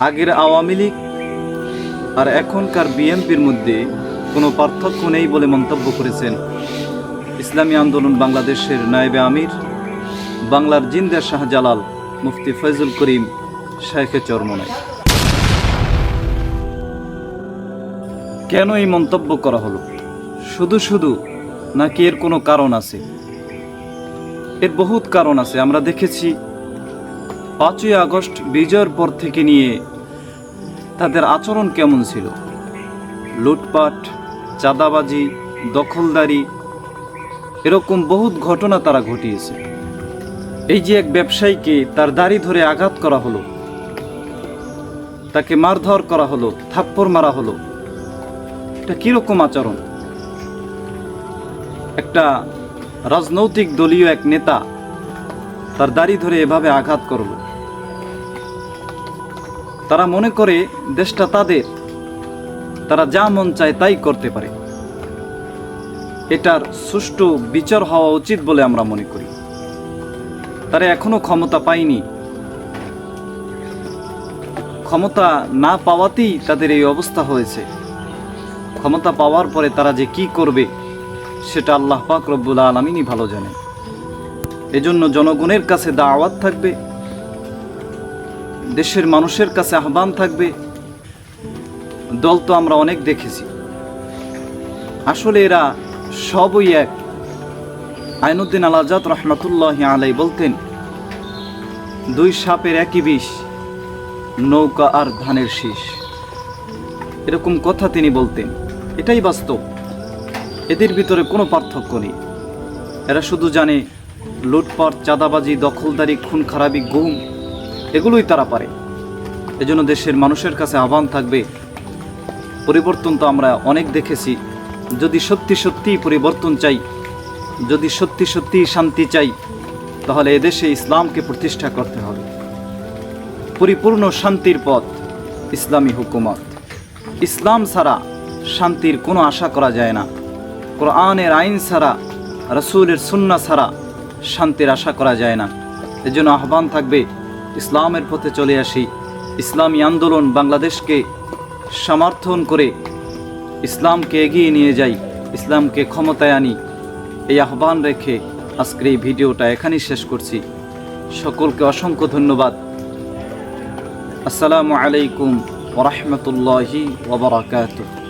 আগের আওয়ামী লীগ আর এখনকার বিএনপির মধ্যে কোনো পার্থক্য নেই বলে মন্তব্য করেছেন ইসলামী আন্দোলন বাংলাদেশের নায়েবে আমির, বাংলার জিন্দা শাহজালাল মুফতি ফয়জুল করিম, শাইখে চরমনাই। কেন এই মন্তব্য করা হলো? শুধু শুধু নাকি এর কোনো কারণ আছে? এর বহুত কারণ আছে। আমরা দেখেছি পাঁচই আগস্ট বিজয়ের পর থেকে নিয়ে তাদের আচরণ কেমন ছিল? লুটপাট, চাঁদাবাজি, দখলদারি, এরকম বহুত ঘটনা তারা ঘটিয়েছে। এই যে এক ব্যবসায়ীকে তার দাড়ি ধরে আঘাত করা হলো, তাকে মারধর করা হলো, থাপ্পড় মারা হলো, এটা কীরকম আচরণ? একটা রাজনৈতিক দলীয় এক নেতা তার দাড়ি ধরে এভাবে আঘাত করল। তারা মনে করে দেশটা তাদের। তারা যা মন চায় তাই করতে পারে। এটার সুষ্ঠু বিচার হওয়া উচিত বলে আমরা মনে করি। তারা এখনও ক্ষমতা পায়নি। ক্ষমতা না পাওয়াতেই তাদের এই অবস্থা হয়েছে। ক্ষমতা পাওয়ার পরে তারা যে কি করবে, সেটা আল্লাহ পাক রব্বুল আলমিনই ভালো জানে এজন্য জনগণের কাছে দাওয়াত থাকবে, দেশের মানুষের কাছে আহ্বান থাকবে। দল তো আমরা অনেক দেখেছি। আসলে এরা সবই এক। আইনুদ্দিন আল আজাদ রহমতুল্লাহ আলাই বলতেন, দুই সাপের একই বিষ, নৌকা আর ধানের শীষ। এরকম কথা তিনি বলতেন। এটাই বাস্তব। এদের ভিতরে কোনো পার্থক্য নেই। এরা শুধু জানে লুটপাট, চাঁদাবাজি, দখলদারি খুন খারাপি গুম, এগুলোই তারা পারে। এজন্য দেশের মানুষের কাছে আহ্বান থাকবে, পরিবর্তন তো আমরা অনেক দেখেছি। যদি সত্যি সত্যি পরিবর্তন চাই, যদি সত্যি সত্যি শান্তি চাই, তাহলে এদেশে ইসলামকে প্রতিষ্ঠা করতে হবে। পরিপূর্ণ শান্তির পথ, ইসলামী হুকুমত। ইসলাম ছাড়া শান্তির কোনো আশা করা যায় না। কোরআনের আইন ছাড়া, রসুলের সুন্না ছাড়া শান্তির আশা করা যায় না। এজন্য আহ্বান থাকবে, ইসলামের পথে চলে আসি। ইসলামী আন্দোলন বাংলাদেশকে সমর্থন করে ইসলামকে এগিয়ে নিয়ে যাই, ইসলামকে ক্ষমতায় আনি। এই আহ্বান রেখে আজকের এই ভিডিওটা এখানেই শেষ করছি। সকলকে অসংখ্য ধন্যবাদ। আসসালামু আলাইকুম ওরহমতুল্লাহি ওবরাকাতুহ